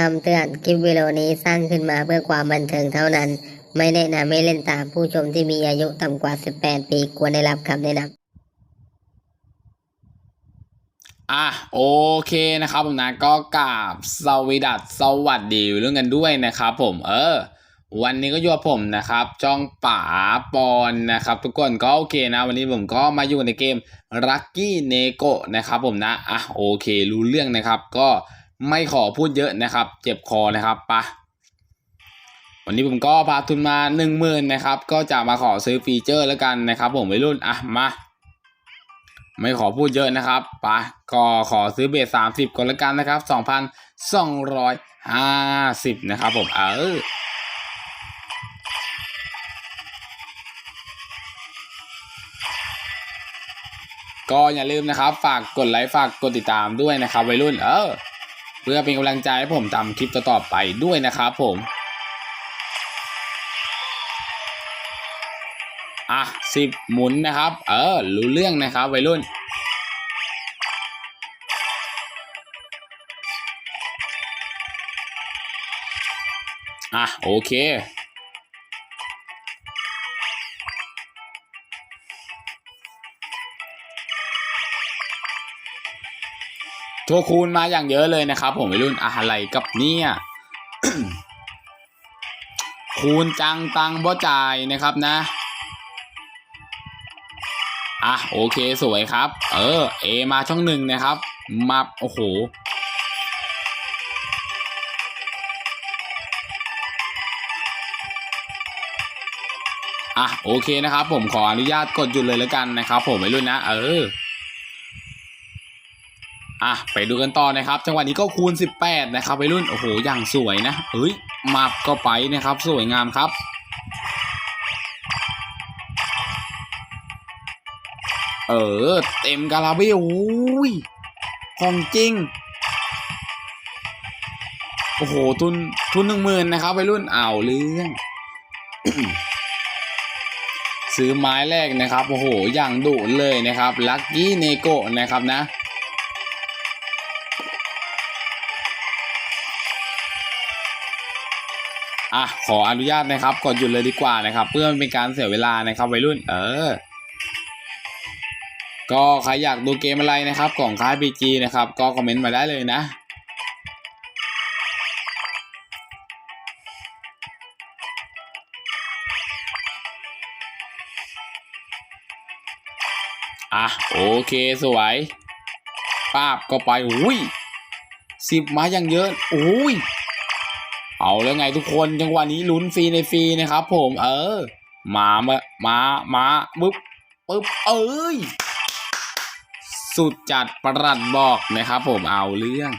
คำเตือนคลิปวิดีโอนี้สร้างขึ้นมาเพื่อความบันเทิงเท่านั้น ไม่แนะนำให้เล่นตามผู้ชมที่มีอายุต่ำกว่า 18 ปีควรได้รับคำแนะนำอะโอเคนะครับผมนะก็กราบสวีดัสสวัสดีเรื่องกันด้วยนะครับผมเออ วันนี้ก็อยู่กับผมนะครับจ้องป๋าปอนนะครับ ทุกคนก็โอเคนะ วันนี้ผมก็มาอยู่ในเกม Lucky n e g o นะครับผมนะอะโอเค รู้เรื่องนะครับก็ ไม่ขอพูดเยอะนะครับ เจ็บคอนะครับปะวันนี้ผมก็พาทุนมาหนึ่งหมื่นนะครับ ก็จะมาขอซื้อฟีเจอร์แล้วกันนะครับ ผมวัยรุ่นอะมา ไม่ขอพูดเยอะนะครับปะก็ขอซื้อเบสสามสิบก่อนละกันนะครับสองพันสองร้อยห้าสิบนะครับผมเออก็อย่าลืมนะครับ ฝากกดไลค์ฝากกดติดตามด้วยนะครับ วัยรุ่นเออ เพื่อเป็นกำลังใจให้ผมทำคลิปต่อๆไปด้วยนะครับผมอะสิบหมุนนะครับ เออ รู้เรื่องนะครับวัยรุ่น อะ โอเค ทัวคูณมาอย่างเยอะเลยนะครับผมวัยรุ่นอะไรกับเนี่ยคูณจังตังบ่จ่ายนะครับนะ อะโอเคสวยครับ เออเอมาช่องหนึ่งนะครับ มาโอ้โหอะโอเคนะครับ ผมขออนุญาตกดหยุดเลยแล้วกันนะครับ ผมไม่รุ่นนะ เออ อะไปดูกันต่อนะครับ จังหวะนี้ก็คูณ 18 นะครับไปรุ่นโอ้โหอย่างสวยนะเอ้ยมาบก็ไปนะครับ สวยงามครับเออเต็มกาลาเบลอุ้ยของจริง โอ้โห ทุนทุนหนึ่งหมื่นนะครับไปรุ่นอ้าวเรื่อง ซื้อไม้แรกนะครับ โอ้โห อย่างดุเลยนะครับ ลัคกี้เนโกะนะครับนะ อะขออนุญาตนะครับกดหยุดเลยดีกว่านะครับ เพื่อไม่เป็นการเสียเวลานะครับวัยรุ่น เออ ก็ใครอยากดูเกมอะไรนะครับของค่าย BG นะครับ ก็คอมเมนต์มาได้เลยนะอะโอเคสวยปาบก็ไปอุ้ยสิบมาอย่างเยอะอุ้ย เอาแล้วไงทุกคนจังหวะนี้ลุ้นฟรีในฟรีนะครับ ผมเออมามามามาปึ๊บปึ๊บเอ้ยสุดจัดประหลัดบอกนะครับผมเอาเรื่อง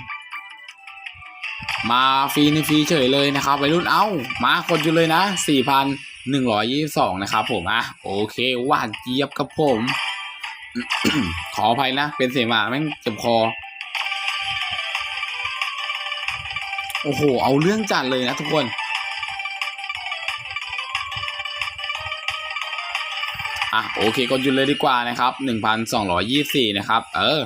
มาฟรีในฟรีเฉยเลยนะครับวัยรุ่นเอ้ามาคนอยู่เลยนะสี่พันหนึ่งร้อยยี่สิบสองนะครับผมอะโอเคหวานเจี๊ยบครับผม ขออภัยนะ เป็นเสียงหมาแม่งเจ็บคอ โอ้โห เอาเรื่องจัดเลยนะทุกคน อะโอเคก็หยุดเลยดีกว่านะครับ1,224นะครับ เออ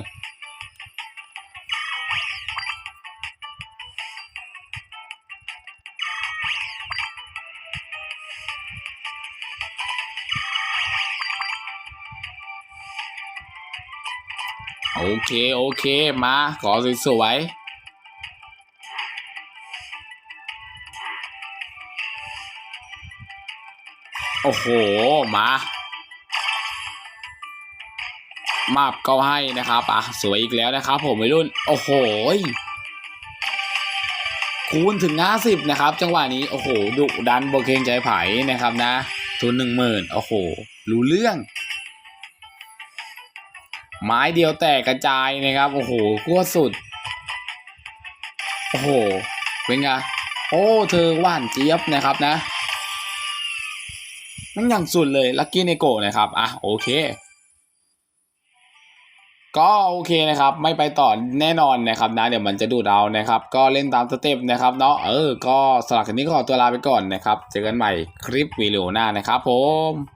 โอเค โอเค มา ขอสวยๆ โอ้โหมามาบก็ให้นะครับอะสวยอีกแล้วนะครับ ผมวัยรุ่น โอ้โหคูณถึง 50 นะครับ จังหวะนี้ โอ้โห ดุดันโบเกงใจไผ่นะครับนะ ทุนหนึ่งหมื่นโอ้โห รู้เรื่อง ไม้เดียวแตกกระจายนะครับ โอ้โหขั้วสุด โอ้โห เป็นไง โอ้ เธอหว่านเจี๊ยบนะครับนะ นั่นอย่างสุดเลยลัคกี้เนโกนะครับ อะโอเค ก็โอเคนะครับ ไม่ไปต่อแน่นอนนะครับนะ เดี๋ยวมันจะดูดเอานะครับ ก็เล่นตามสเต็ปนะครับเนาะเออ ก็สลักคลิปนี้ก็ขอตัวลาไปก่อนนะครับ เจอกันใหม่คลิปวิดีโอหน้านะครับผม